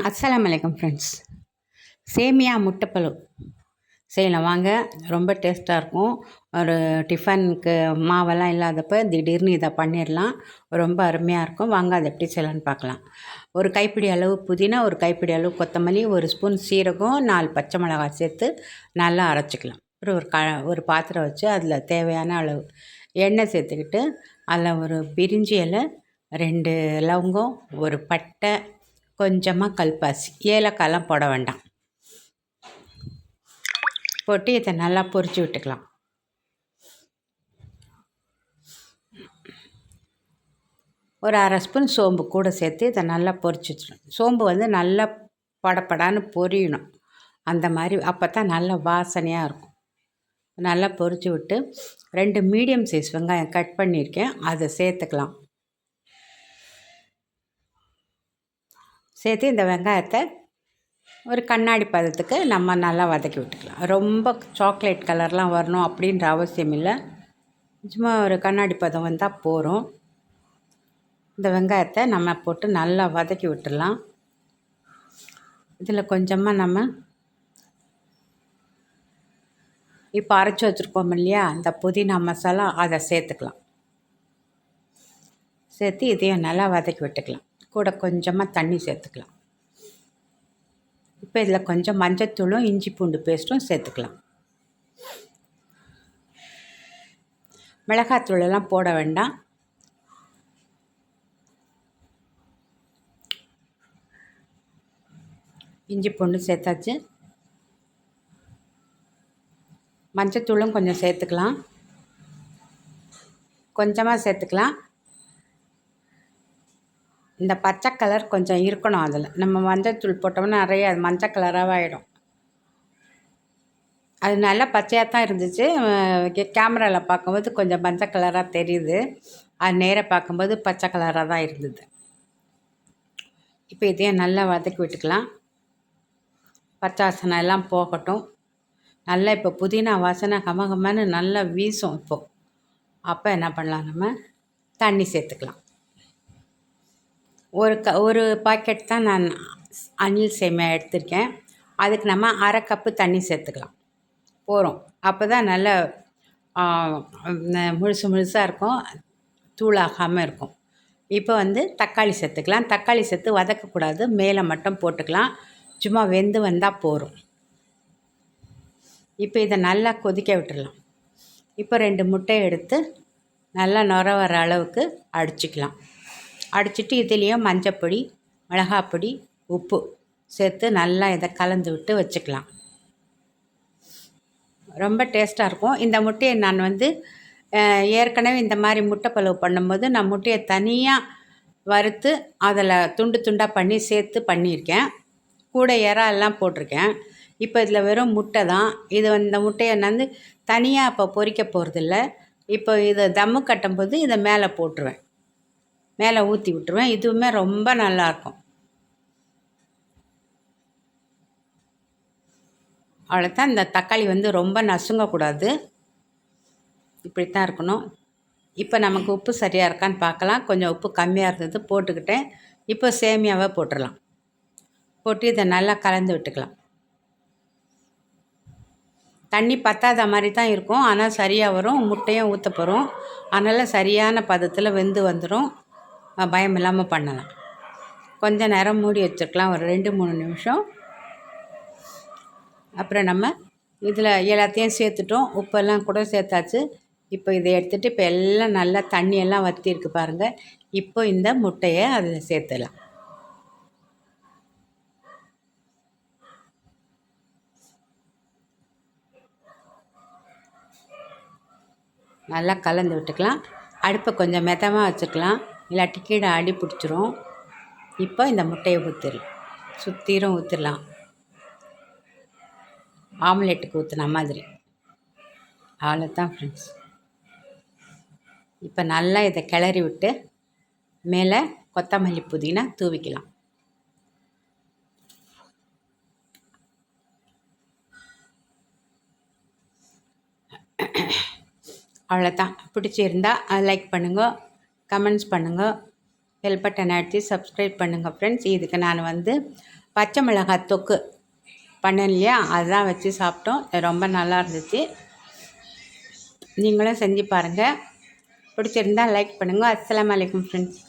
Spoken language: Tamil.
அஸ்லாம் வலைக்கம் ஃப்ரெண்ட்ஸ். சேமியா முட்டைப்பழு. செய்யலாம் வாங்க. ரொம்ப டேஸ்ட்டாக இருக்கும். ஒரு டிஃபனுக்கு மாவெல்லாம் இல்லாதப்போ திடீர்னு இதை பண்ணிடலாம். ரொம்ப அருமையாக இருக்கும். வாங்க அதை எப்படி செய்யலான்னு பார்க்கலாம். ஒரு கைப்பிடி அளவு புதினா ஒரு கைப்பிடி அளவு கொத்தமல்லி ஒரு ஸ்பூன் சீரகம் நாலு பச்சை மிளகாய் சேர்த்து நல்லா அரைச்சிக்கலாம். அப்புறம் ஒரு க ஒரு பாத்திரம் வச்சு அதில் தேவையான அளவு எண்ணெய் சேர்த்துக்கிட்டு அதில் ஒரு பிரிஞ்சி இலை ரெண்டு லவங்கம் ஒரு பட்டை கொஞ்சமாக கல்பாசி. ஏலக்காயெலாம் போட வேண்டாம். போட்டு இதை நல்லா பொறிச்சு விட்டுக்கலாம். ஒரு அரை ஸ்பூன் சோம்பு கூட சேர்த்து இதை நல்லா பொரிச்சு வச்சிடணும். சோம்பு வந்து நல்லா படப்படான்னு பொரியணும். அந்த மாதிரி அப்போ தான் நல்ல வாசனையாக இருக்கும். நல்லா பொறிச்சு விட்டு ரெண்டு மீடியம் சைஸ் வெங்காயம் கட் பண்ணியிருக்கேன். அதை சேர்த்துக்கலாம். சேர்த்து இந்த வெங்காயத்தை ஒரு கண்ணாடி பதத்துக்கு நம்ம நல்லா வதக்கி விட்டுக்கலாம். ரொம்ப சாக்லேட் கலர்லாம் வரணும் அப்படின்ற அவசியம் இல்லை. சும்மா ஒரு கண்ணாடி பதம் வந்தால் போகிறோம் இந்த வெங்காயத்தை நம்ம போட்டு நல்லா வதக்கி விட்டுடலாம். இதில் கொஞ்சமாக நம்ம இப்போ அரைச்சி வச்சுருக்கோம் இல்லையா? இந்த புதினா மசாலா அதை சேர்த்துக்கலாம். சேர்த்து இதையும் நல்லா வதக்கி விட்டுக்கலாம். கூட கொஞ்சமாக தண்ணி சேர்த்துக்கலாம். இப்போ இதில் கொஞ்சம் மஞ்சத்தூளும் இஞ்சி பூண்டு பேஸ்ட்டும் சேர்த்துக்கலாம். மிளகாத்தூளெல்லாம் போட வேண்டாம். இஞ்சி பூண்டு சேர்த்தாச்சு. மஞ்சத்தூளும் கொஞ்சம் சேர்த்துக்கலாம். கொஞ்சமாக சேர்த்துக்கலாம். இந்த பச்சை கலர் கொஞ்சம் இருக்கணும் அதில். நம்ம மஞ்சத்தூள் போட்டோம்னா நிறைய அது மஞ்சள் கலராக ஆகிடும் அது நல்லா பச்சையாக தான் இருந்துச்சு. கேமராவில் பார்க்கும்போது கொஞ்சம் மஞ்சள் கலராக தெரியுது. அது நேராக பார்க்கும்போது பச்சை கலராக தான் இருந்தது. இப்போ இதையும் நல்லா வதக்கி விட்டுக்கலாம். பச்சை வாசனை எல்லாம் போகட்டும். நல்லா இப்போ புதினா வாசனை கமகமன்னு நல்லா வீசும் இப்போது அப்போ என்ன பண்ணலாம் நம்ம? தண்ணி சேர்த்துக்கலாம். ஒரு க ஒரு பாக்கெட் தான் நான் அணில் சேமியா எடுத்திருக்கேன். அதுக்கு நம்ம அரை கப்பு தண்ணி சேர்த்துக்கலாம். போகிறோம் அப்போ தான் நல்ல முழுசு முழுசாக இருக்கும். தூளாகாமல் இருக்கும். இப்போ வந்து தக்காளி சேர்த்துக்கலாம். தக்காளி சேர்த்து வதக்கக்கூடாது. மேலே மட்டும் போட்டுக்கலாம். சும்மா வெந்து வந்தால் போகும் இப்போ இதை நல்லா கொதிக்க விட்டுடலாம் இப்போ ரெண்டு முட்டை எடுத்து நல்லா நுர வர அளவுக்கு அடிச்சிக்கலாம். அடிச்சுட்டு இதுலேயும் மஞ்சப்பொடி மிளகாப்பொடி உப்பு சேர்த்து நல்லா இதை கலந்து விட்டு வச்சுக்கலாம். ரொம்ப டேஸ்ட்டாக இருக்கும். இந்த முட்டையை நான் வந்து ஏற்கனவே இந்த மாதிரி முட்டை பலவு பண்ணும்போது நான் முட்டையை தனியாக வறுத்து அதில் துண்டு துண்டாக பண்ணி சேர்த்து பண்ணியிருக்கேன். கூட இறா எல்லாம் போட்டிருக்கேன். இப்போ இதில் வெறும் முட்டை தான். இது இந்த முட்டையை நான் வந்து தனியாக இப்போ பொறிக்க போகிறதில்ல இப்போ இதை தம்மு கட்டும்போது இதை மேலே போட்டுருவேன். மேலே ஊற்றி விட்டுருவேன். இதுவுமே ரொம்ப நல்லாயிருக்கும். அவ்வளோதான். இந்த தக்காளி வந்து ரொம்ப நசுங்கக்கூடாது. இப்படித்தான் இருக்கணும். இப்போ நமக்கு உப்பு சரியாக இருக்கான்னு பார்க்கலாம். கொஞ்சம் உப்பு கம்மியாக இருந்தது போட்டுக்கிட்டேன். இப்போ சேமியாவை போட்டுடலாம். போட்டு இதை நல்லா கலந்து விட்டுக்கலாம். தண்ணி பத்தாத மாதிரி தான் இருக்கும். ஆனால் சரியாக வரும். முட்டையும் ஊற்ற போகிறோம். அதனால் சரியான பதத்தில் வெந்து வந்துடும் பயம் இல்லாமல் பண்ணலாம். கொஞ்ச நேரம் மூடி வச்சுருக்கலாம். ஒரு ரெண்டு மூணு நிமிஷம். அப்புறம் நம்ம இதில் எல்லாத்தையும் சேர்த்துட்டோம். உப்பெல்லாம் கூட சேர்த்தாச்சு. இப்போ இதை எடுத்துகிட்டு இப்போ எல்லாம் நல்லா தண்ணியெல்லாம் வற்றிருக்கு பாருங்கள் இப்போ இந்த முட்டையை அதில் சேர்த்துலாம் நல்லா கலந்து விட்டுக்கலாம். அடுப்பை கொஞ்சம் மெதமாக வச்சுக்கலாம். இல்லாட்டி கீழே அடி பிடிச்சிரும். இப்போ இந்த முட்டையை ஊற்றிடலாம் சுற்றிரும் ஊற்றிடலாம் ஆம்லெட்டுக்கு ஊற்றின மாதிரி. அவ்வளோதான் ஃப்ரெண்ட்ஸ் இப்போ நல்லா இதை கிளறி விட்டு மேலே கொத்தமல்லி புதினா தூவிக்கலாம். அவ்வளோதான். பிடிச்சிருந்தா லைக் பண்ணுங்கள் கமெண்ட்ஸ் பண்ணுங்கள் பெல் பட்டன் அடித்து சப்ஸ்கிரைப் பண்ணுங்கள் ஃப்ரெண்ட்ஸ் இதுக்கு நான் வந்து பச்சை மிளகாய் தொக்கு பண்ணேன் இல்லையா? அதுதான் வச்சு சாப்பிட்டோம். ரொம்ப நல்லா இருந்துச்சு. நீங்களும் செஞ்சு பாருங்கள் பிடிச்சிருந்தா லைக் பண்ணுங்கள் அஸ்லாம் வலைக்கம் ஃப்ரெண்ட்ஸ்